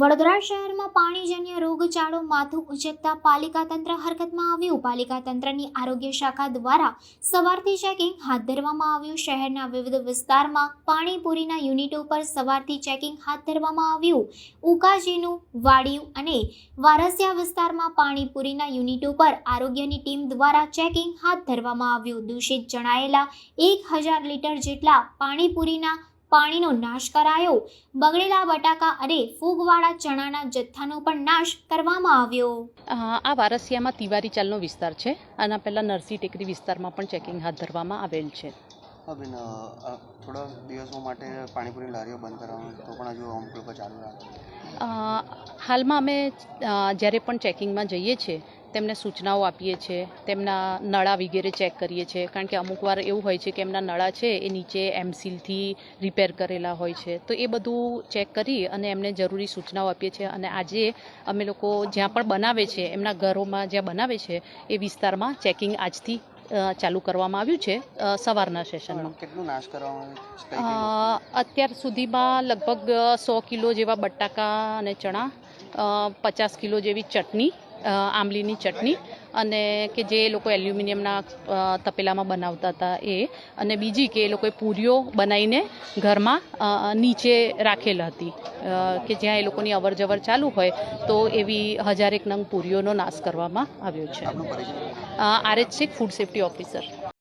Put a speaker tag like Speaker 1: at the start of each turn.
Speaker 1: વડોદરા શહેરમાં પાણીજન્ય રોગચાળો માથું ઉચકતા પાલિકા તંત્ર હરકતમાં આવ્યું. પાલિકા તંત્રની આરોગ્ય શાખા દ્વારા સવારથી ચેકિંગ હાથ ધરવામાં આવ્યું. શહેરના વિવિધ વિસ્તારમાં પાણીપુરીના યુનિટો પર સવારથી ચેકિંગ હાથ ધરવામાં આવ્યું. ઉકાજીનું, વાડિયું અને વારસિયા વિસ્તારમાં પાણીપુરીના યુનિટો પર આરોગ્યની ટીમ દ્વારા ચેકિંગ હાથ ધરવામાં આવ્યું. દૂષિત જણાયેલા એક હજાર લીટર જેટલા પાણીપુરીના પાણીનો નાશ કરાયો. બગડેલા બટાકા અને ફૂગવાળા ચણાના જથ્થાનો પણ નાશ કરવામાં આવ્યો.
Speaker 2: આ વારસિયામાં તિવારી ચાલનો વિસ્તાર છે. આના પહેલાં નરસી ટેકરી વિસ્તારમાં પણ ચેકિંગ હાથ ધરવામાં આવેલ છે.
Speaker 3: હા બેન થોડા દિવસો માટે પાણીપુરી લારીઓ બંધ કરવાનું તો પણ હજુ અમુક લોકો ચાલુ રાખે
Speaker 2: હાલમાં અમે જ્યારે પણ ચેકિંગમાં જઈએ છીએ, તેમને સૂચનાઓ આપીએ છીએ, તેમના નળા વગેરે ચેક કરીએ છીએ, કારણ કે અમુક વાર એવું હોય છે કે એમના નળા છે એ નીચે એમસીલથી રિપેર કરેલા હોય છે. તો એ બધું ચેક કરી અને એમને જરૂરી સૂચનાઓ આપીએ છીએ અને આજે અમે લોકો જ્યાં પણ બનાવે છે, એમના ઘરોમાં જ્યાં બનાવે છે, એ વિસ્તારમાં ચેકિંગ આજથી ચાલુ કરવામાં આવ્યું છે સવારના સેશનમાં
Speaker 3: કેટલું નાશ કરવામાં
Speaker 2: અત્યાર સુધીમાં લગભગ સો કિલો જેવા બટાકા અને ચણા પચાસ કિલો જેવી ચટણી આંબલીની ચટણી અને કે જે એ લોકો એલ્યુમિનિયમના તપેલામાં બનાવતા હતા એ અને બીજી કે એ લોકોએ પૂરીઓ બનાવીને ઘરમાં નીચે રાખેલ હતી. કે જ્યાં એ લોકોની અવર જવર ચાલુ હોય તો એવી હજારેક નંગ પૂરીઓનો નાશ કરવામાં આવ્યો છે. RH Sheikh food safety officer.